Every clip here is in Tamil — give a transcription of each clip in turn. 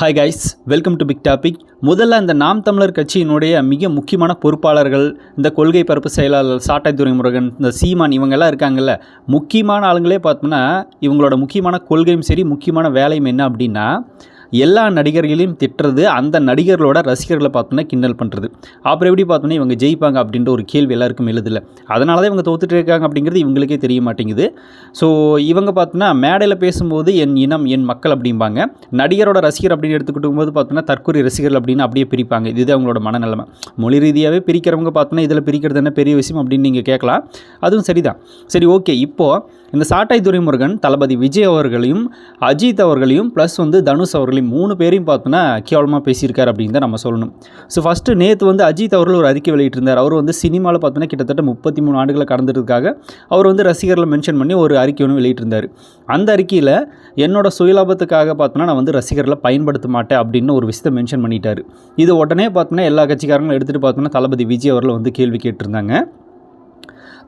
Hi guys welcome to big topic முதல்ல இந்த நாம் தமிழர் கட்சியினுடைய மிக முக்கியமான பொறுப்பாளர்கள் இந்த கொள்கை பரப்பு செயலாளர் சாட்டை துரைமுருகன் இந்த சீமான் இவங்கெல்லாம் இருக்காங்கல்ல முக்கியமான ஆளுங்களே பார்த்தோம்னா இவங்களோட முக்கியமான கொள்கையும் சரி முக்கியமான வேலையும் என்ன அப்படின்னா எல்லா நடிகர்களையும் திட்டுறது அந்த நடிகர்களோட ரசிகர்களை பார்த்தோன்னா கிண்டல் பண்ணுறது அப்புறம் எப்படி பார்த்தோன்னா இவங்க ஜெயிப்பாங்க அப்படின்ற ஒரு கேள்வி எல்லாருக்கும் எழுதில்ல அதனால தான் இவங்க தோத்துட்டு இருக்காங்க அப்படிங்கிறது இவங்களுக்கே தெரிய மாட்டேங்குது. ஸோ இவங்க பார்த்தோன்னா மேடையில் பேசும்போது என் இனம் என் மக்கள் அப்படிம்பாங்க. நடிகரோட ரசிகர் அப்படின்னு எடுத்துக்கிட்டும் போது பார்த்தோன்னா தற்கொலை ரசிகர்கள் அப்படின்னு அப்படியே பிரிப்பாங்க. இதுதான் அவங்களோட மனநிலைமை. மொழி ரீதியாகவே பிரிக்கிறவங்க பார்த்தோன்னா இதில் பிரிக்கிறது என்ன பெரிய விஷயம் அப்படின்னு நீங்கள் கேட்கலாம். அதுவும் சரிதான். சரி ஓகே. இப்போது இந்த சாட்டாய் துரைமுருகன் தளபதி விஜய் அவர்களையும் அஜித் அவர்களையும் ப்ளஸ் வந்து தனுஷ் அவர்களையும் மூணு பேரையும் பார்த்தோன்னா கேவலமாக பேசியிருக்கார் அப்படின்னு தான் நம்ம சொல்லணும். ஸோ ஃபஸ்ட்டு நேற்று வந்து அஜித் அவர்கள் ஒரு அறிக்கை வெளியிட்டிருந்தார். அவர் வந்து சினிமாவில் பார்த்தோன்னா கிட்டத்தட்ட முப்பத்தி மூணு ஆண்டுகளை கடந்ததுக்காக அவர் வந்து ரசிகர்களை மென்ஷன் பண்ணி ஒரு அறிக்கை ஒன்று வெளியிட்டிருந்தார். அந்த அறிக்கையில் என்னோட சுயலாபத்துக்காக பார்த்தோன்னா நான் வந்து ரசிகர்களை பயன்படுத்த மாட்டேன் அப்படின்னு ஒரு விஷயத்தை மென்ஷன் பண்ணிட்டார். இது உடனே பார்த்தோன்னா எல்லா கட்சிக்காரங்களும் எடுத்துகிட்டு பார்த்தோன்னா தளபதி விஜய் அவர்கள் வந்து கேள்வி கேட்டிருந்தாங்க.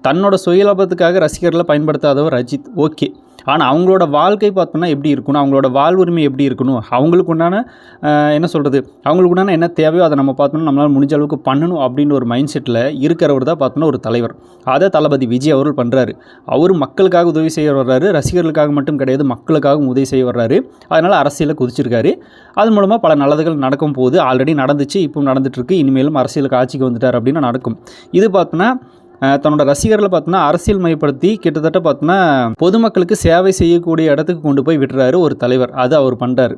தன்னோட சுயலாபத்துக்காக ரசிகர்களை பயன்படுத்தாதவர் அஜித். ஓகே ஆனால் அவங்களோட வாழ்க்கை பார்த்தோன்னா எப்படி இருக்கணும் அவங்களோட வாழ்வுரிமை எப்படி இருக்கணும் அவங்களுக்கு உண்டான என்ன சொல்கிறது அவங்களுக்கு உண்டான என்ன தேவையோ அதை நம்ம பார்த்தோன்னா நம்மளால் முடிஞ்ச அளவுக்கு பண்ணணும் அப்படின்னு ஒரு மைண்ட் செட்டில் இருக்கிறவர் தான் பார்த்தோன்னா ஒரு தலைவர். அதை தளபதி விஜய் அவர்கள் பண்ணுறாரு அவர் மக்களுக்காக உதவி செய்ய வர்றாரு. ரசிகர்களுக்காக மட்டும் கிடையாது மக்களுக்காகவும் உதவி செய்ய வர்றாரு. அதனால் அரசியலை குதிச்சிருக்காரு. அது மூலமாக பல நல்லதுகள் நடக்கும் போது ஆல்ரெடி நடந்துச்சு இப்போ நடந்துட்டுருக்கு இனிமேலும் அரசியலுக்கு ஆட்சிக்கு வந்துட்டார் அப்படின்னு நடக்கும். இது பார்த்தோன்னா தன்னோட ரசிகர்களை பார்த்தோன்னா அரசியல் மயப்படுத்தி கிட்டத்தட்ட பார்த்தோன்னா பொதுமக்களுக்கு சேவை செய்யக்கூடிய இடத்துக்கு கொண்டு போய் விட்டுறாரு ஒரு தலைவர். அது அவர் பண்ணுறாரு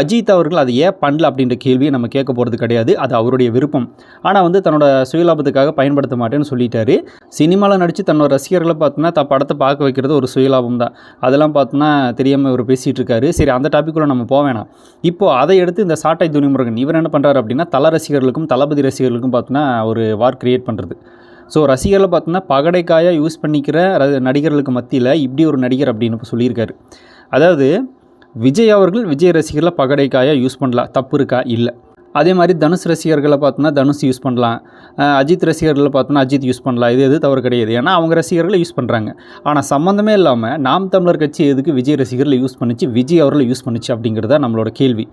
அஜித் அவர்கள் அதை ஏன் பண்ணல அப்படின்ற கேள்வியை நம்ம கேட்க போகிறது கிடையாது. அது அவருடைய விருப்பம். ஆனால் வந்து தன்னோட சுயலாபத்துக்காக பயன்படுத்த மாட்டேன்னு சொல்லிட்டாரு. சினிமாவில் நடித்து தன்னோட ரசிகர்களை பார்த்தோன்னா த படத்தை பார்க்க வைக்கிறது ஒரு சுயலாபம் தான். அதெல்லாம் பார்த்தோன்னா தெரியாமல் இவர் பேசிகிட்டு இருக்காரு. சரி அந்த டாப்பிக்குள்ளே நம்ம போக வேணாம். இப்போது அதை எடுத்து இந்த சாட்டை துணிமுருகன் இவர் என்ன பண்ணுறாரு அப்படின்னா தல ரசிகர்களுக்கும் தளபதி ரசிகர்களுக்கும் பார்த்தோன்னா ஒரு வார் கிரியேட் பண்ணுறது ஸோ ரசிகர்களை பார்த்தோன்னா பகடைக்காயாக யூஸ் பண்ணிக்கிற ர- நடிகர்களுக்கு மத்தியில் இப்படி ஒரு நடிகர் அப்படின்னு இப்போ சொல்லியிருக்காரு. அதாவது விஜய் அவர்கள் விஜய் ரசிகர்களை பகடைக்காயாக யூஸ் பண்ணலாம். தப்பு இருக்கா? இல்லை. அதே மாதிரி தனுஷ் ரசிகர்களை பார்த்தோன்னா தனுஷ் யூஸ் பண்ணலாம். அஜித் ரசிகர்களை பார்த்தோன்னா அஜித் யூஸ் பண்ணலாம். இது எது தவறு கிடையாது. ஏன்னா அவங்க ரசிகர்களை யூஸ் பண்ணுறாங்க ஆனால் சம்மந்தமே இல்லாமல் நாம் தமிழர் கட்சி எதுக்கு விஜய் ரசிகர்களை யூஸ் பண்ணிச்சு விஜய் அவர்களை யூஸ் பண்ணிச்சு அப்படிங்கிறது தான் நம்மளோட கேள்வி.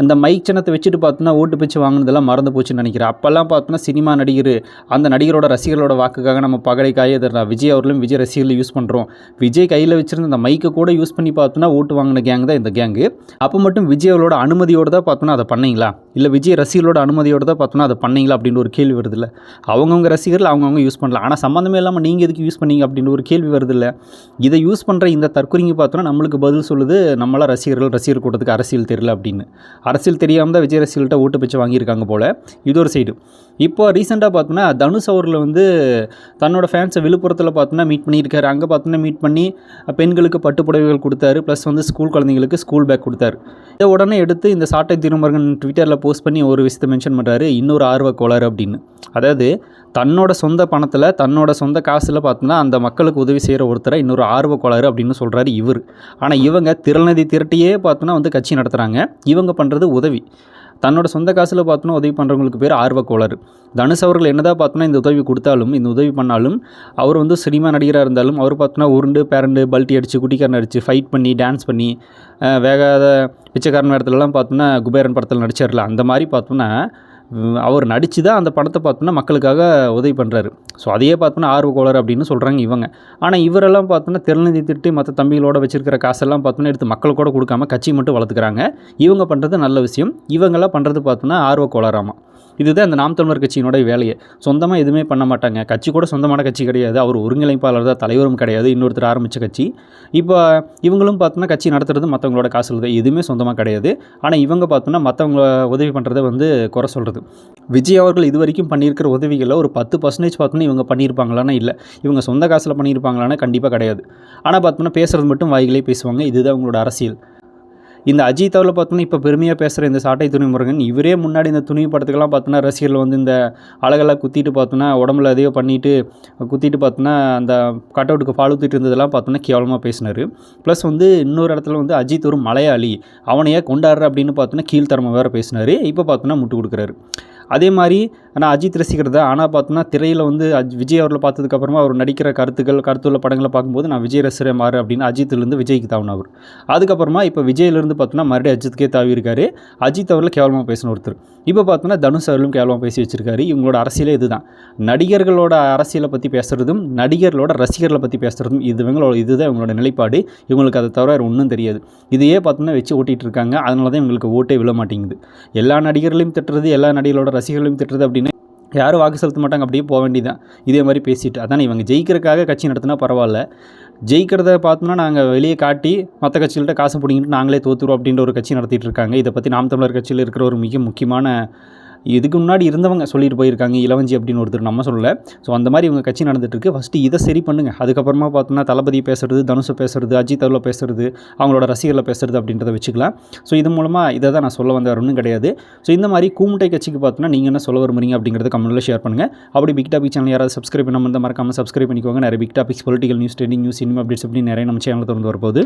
அந்த மைக் சின்னத்தை வச்சுட்டு பார்த்தோன்னா ஓட்டு பிச்சு வாங்கினதெல்லாம் மறந்து போச்சுன்னு நினைக்கிறேன். அப்போல்லாம் பார்த்தோன்னா சினிமா நடிகர் அந்த நடிகரோட ரசிகர்களோட வாக்குக்காக நம்ம பகடை எதிர்றா விஜய் அவர்களும் விஜய் ரசிகர்கள் யூஸ் பண்ணுறோம் விஜய் கையில் வச்சுருந்த அந்த மைக்கை கூட யூஸ் பண்ணி பார்த்தோன்னா ஓட்டு வாங்கின கேங் தான் இந்த கேங்கு அப்போ மட்டும் விஜய் அவரோட அனுமதியோடு தான் பார்த்தோன்னா அதை பண்ணீங்களா? இல்லை விஜய் ரசிகர்களோட அனுமதியோடு தான் பார்த்தோன்னா அதை பண்ணீங்களா அப்படின்னு ஒரு கேள்வி வருதுல்ல அவங்கவுங்க ரசிகர்கள் அவங்கவுங்க யூஸ் பண்ணலாம் ஆனால் சம்மந்தமே இல்லாமல் நீங்கள் எதுக்கு யூஸ் பண்ணீங்க அப்படின்னு ஒரு கேள்வி வருதில்ல இதை யூஸ் பண்ணுற இந்த தற்கொலைங்க பார்த்தோன்னா நம்மளுக்கு பதில் சொல்லுது நம்மளாம் ரசிகர்கள் ரசிகர் கூட்டத்துக்கு அரசியல் தெரியல அப்படின்னு. அரசியல் தெரியாமல் தான் விஜய் ரசிகர்கள்ட்ட ஓட்டு பிச்சு வாங்கியிருக்காங்க போல். இது ஒரு சைடு இப்போ ரீசெண்டாக பார்த்தோன்னா தனுஷ் அவரில் வந்து தன்னோட ஃபேன்ஸை விழுப்புரத்தில் பார்த்தோன்னா மீட் பண்ணியிருக்காரு. அங்கே பார்த்தோன்னா மீட் பண்ணி பெண்களுக்கு பட்டுப்புடவைகள் கொடுத்தாரு. ப்ளஸ் வந்து ஸ்கூல் குழந்தைங்களுக்கு ஸ்கூல் பேக் கொடுத்தாரு. இதை உடனே எடுத்து இந்த சாட்டை திருமருகன் ட்விட்டரில் போஸ்ட் பண்ணி ஒரு விஷயத்தை மென்ஷன் பண்ணுறாரு இன்னொரு ஆர்வ கோளாறு அப்படின்னு. அதாவது தன்னோட சொந்த பணத்தில் தன்னோட சொந்த காசில் பார்த்தோன்னா அந்த மக்களுக்கு உதவி செய்கிற ஒருத்தரை இன்னொரு ஆர்வ கோளாறு அப்படின்னு சொல்கிறாரு இவர். ஆனால் இவங்க திருநதி திரட்டியே பார்த்தோன்னா வந்து கட்சி நடத்துகிறாங்க இவங்க பண்ணுறது உதவி. தன்னோட சொந்த காசில் பார்த்தோன்னா உதவி பண்ணுறவங்களுக்கு பேர் ஆர்வக்கோளர் தனுஷ் அவர்கள் என்னதான் பார்த்தோன்னா இந்த உதவி கொடுத்தாலும் இந்த உதவி பண்ணாலும் அவர் வந்து சினிமா நடிகராக இருந்தாலும் அவர் பார்த்தோன்னா உருண்டு பேரண்டு பல்ட்டி அடித்து குட்டிக்காரன் அடித்து ஃபைட் பண்ணி டான்ஸ் பண்ணி வேகாத பிச்சைக்காரன் இடத்துலலாம் பார்த்தோன்னா குபேரன் படத்தில் நடிச்சார்ல அந்த மாதிரி பார்த்தோன்னா அவர் நடித்து தான் அந்த படத்தை பார்த்தோன்னா மக்களுக்காக உதவி பண்ணுறாரு ஸோ அதையே பார்த்தோன்னா ஆர்வக்கோளர் அப்படின்னு சொல்கிறாங்க இவங்க. ஆனால் இவரெல்லாம் பார்த்தோன்னா திருநிதி திட்டு மற்ற தம்பிகளோட வச்சிருக்கிற காசெல்லாம் பார்த்தோன்னா எடுத்து மக்களுக்கு கூட கொடுக்காம கட்சி மட்டும் வளர்த்துக்கிறாங்க. இவங்க பண்ணுறது நல்ல விஷயம். இவங்கெல்லாம் பண்ணுறது பார்த்தோன்னா ஆர்வக்கோளராமா இதுதான் இந்த நாம் தமிழர் கட்சியினுடைய வேலையை. சொந்தமாக எதுவுமே பண்ண மாட்டாங்க. கட்சி கூட சொந்தமான கட்சி கிடையாது. அவர் ஒருங்கிணைப்பாளர் தான் தலைவரும் கிடையாது. இன்னொருத்தர் ஆரம்பித்த கட்சி. இப்போ இவங்களும் பார்த்தோன்னா கட்சி நடத்துறது மற்றவங்களோட காசில் தான். எதுவுமே சொந்தமாக கிடையாது. ஆனால் இவங்க பார்த்தோன்னா மற்றவங்கள உதவி பண்ணுறத வந்து குறை சொல்கிறது விஜய் அவர்கள் இது வரைக்கும் பண்ணியிருக்கிற உதவிகளில் ஒரு பத்து பர்சன்டேஜ் பார்த்தோன்னா இவங்க பண்ணியிருப்பாங்களான்னா இல்லை. இவங்க சொந்த காசில் பண்ணியிருப்பாங்களான்னா கண்டிப்பாக கிடையாது. ஆனால் பார்த்தோம்னா பேசுகிறது மட்டும் வாய்களே பேசுவாங்க. இதுதான் அவங்களோட அரசியல். இந்த அஜித் பார்த்தோன்னா இப்போ பெருமையாக பேசுகிற இந்த சாட்டை துணி முருகன் இவரே முன்னாடி இந்த துணி படத்துக்கெல்லாம் பார்த்தோன்னா ரசிகர்கள் வந்து இந்த அழகெல்லாம் குத்திட்டு பார்த்தோன்னா உடம்புல அதையோ பண்ணிட்டு குத்திட்டு பார்த்தோன்னா அந்த கட் அவுட்டுக்கு ஃபாலோ ஊற்றிட்டு இருந்ததெல்லாம் பார்த்தோன்னா கேவலமாக பேசினார். ப்ளஸ் வந்து இன்னொரு இடத்துல வந்து அஜித் ஒரு மலையாளி அவனையே கொண்டாடுற அப்படின்னு பார்த்தோன்னா கீழ்த்தரமாக வேறு பேசினார். இப்போ பார்த்தோன்னா முட்டு கொடுக்குறாரு. அதே மாதிரி நான் அஜித் ரசிகர் தான் ஆனால் பார்த்தோன்னா திரையில் வந்து அஜ் விஜய் அவர்களை பார்த்ததுக்கப்புறமா அவர் நடிக்கிற கருத்துக்கள் கருத்துள்ள படங்களை பார்க்கும்போது நான் விஜய் ரசிகர் மாறு அப்படின்னு அஜித்லேருந்து விஜய்க்கு தாவின அவர் அதுக்கப்புறமா இப்போ விஜயிலேருந்து பார்த்தோன்னா மறுபடியும் அஜித்துக்கே தாவி இருக்காரு. அஜித் அவரில் கேவலமாக பேசின ஒருத்தர். இப்போ பார்த்தோன்னா தனுஷ் அவர்களும் கேவலமாக பேசி வச்சிருக்காரு. இவங்களோட அரசியலே இதுதான். நடிகர்களோட அரசியலை பற்றி பேசுகிறதும் நடிகர்களோட ரசிகர்களை பற்றி பேசுகிறதும் இது இவங்களோட இதுதான் இவங்களோட நிலைப்பாடு. இவங்களுக்கு அதை தவிர ஒன்றும் தெரியாது. இதையே பார்த்தோன்னா வச்சு ஓட்டிகிட்டு இருக்காங்க. அதனால தான் இவங்களுக்கு ஓட்டே விழ மாட்டேங்குது. எல்லா நடிகர்களையும் திட்டுறது எல்லா நடிகர்களோட ரசிகர்களையும் திட்டுறது அப்படின்னு யாரும் வாக்கு செலுத்த மாட்டாங்க அப்படியே போக வேண்டியதான் இதே மாதிரி பேசிட்டு அதான் இவங்க ஜெயிக்கிறதுக்காக கட்சி நடத்தினா பரவாயில்ல. ஜெயிக்கிறத பார்த்தோம்னா நாங்கள் வெளியே காட்டி மற்ற கட்சிகள்கிட்ட காசு பிடிங்கிட்டு நாங்களே தோத்துருவோம் அப்படின்ற ஒரு கட்சி நடத்திட்டு இருக்காங்க. இதை பற்றி நாம் தமிழர் கட்சியில் இருக்கிற ஒரு மிக முக்கியமான இதுக்கு முன்னாடி இருந்தவங்க சொல்லிட்டு போயிருக்காங்க இளவஞ்சி அப்படின்னு ஒருத்தர் நம்ம சொல்லலை. ஸோ அந்த மாதிரி இவங்க கட்சி நடந்துட்டுருக்கு ஃபஸ்ட்டு இதை சரி பண்ணுங்கள் அதுக்கப்புறமா பார்த்தோம்னா தளபதி பேசுறது தனுஷை பேசுறது அஜித் அவரில் பேசுறது அவங்களோட ரசிகர்களை பேசுறது அப்படின்றத வச்சுக்கலாம். ஸோ இது மூலமாக இதை தான் நான் சொல்ல வந்த ஒன்றும் கிடையாது. ஸோ இந்த மாதிரி கூமுட்டை கட்சிக்கு பார்த்தோன்னா நீங்கள் என்ன சொல்ல விரும்புறீங்க அப்படிங்கிறத கமெண்ட்டில் ஷேர் பண்ணுங்கள் அப்படி பிக் டாபிக் சேனல் யாராவது சப்ஸ்கிரைப் பண்ணாமல் இருந்தால் மறக்காமல் சப்ஸ்கிரைப் பண்ணிக்கோங்க. நிறைய big topics political news trending news cinema updates அப்படின்னு நிறைய நம்ம சேனல் திறந்து வரப்போகுது.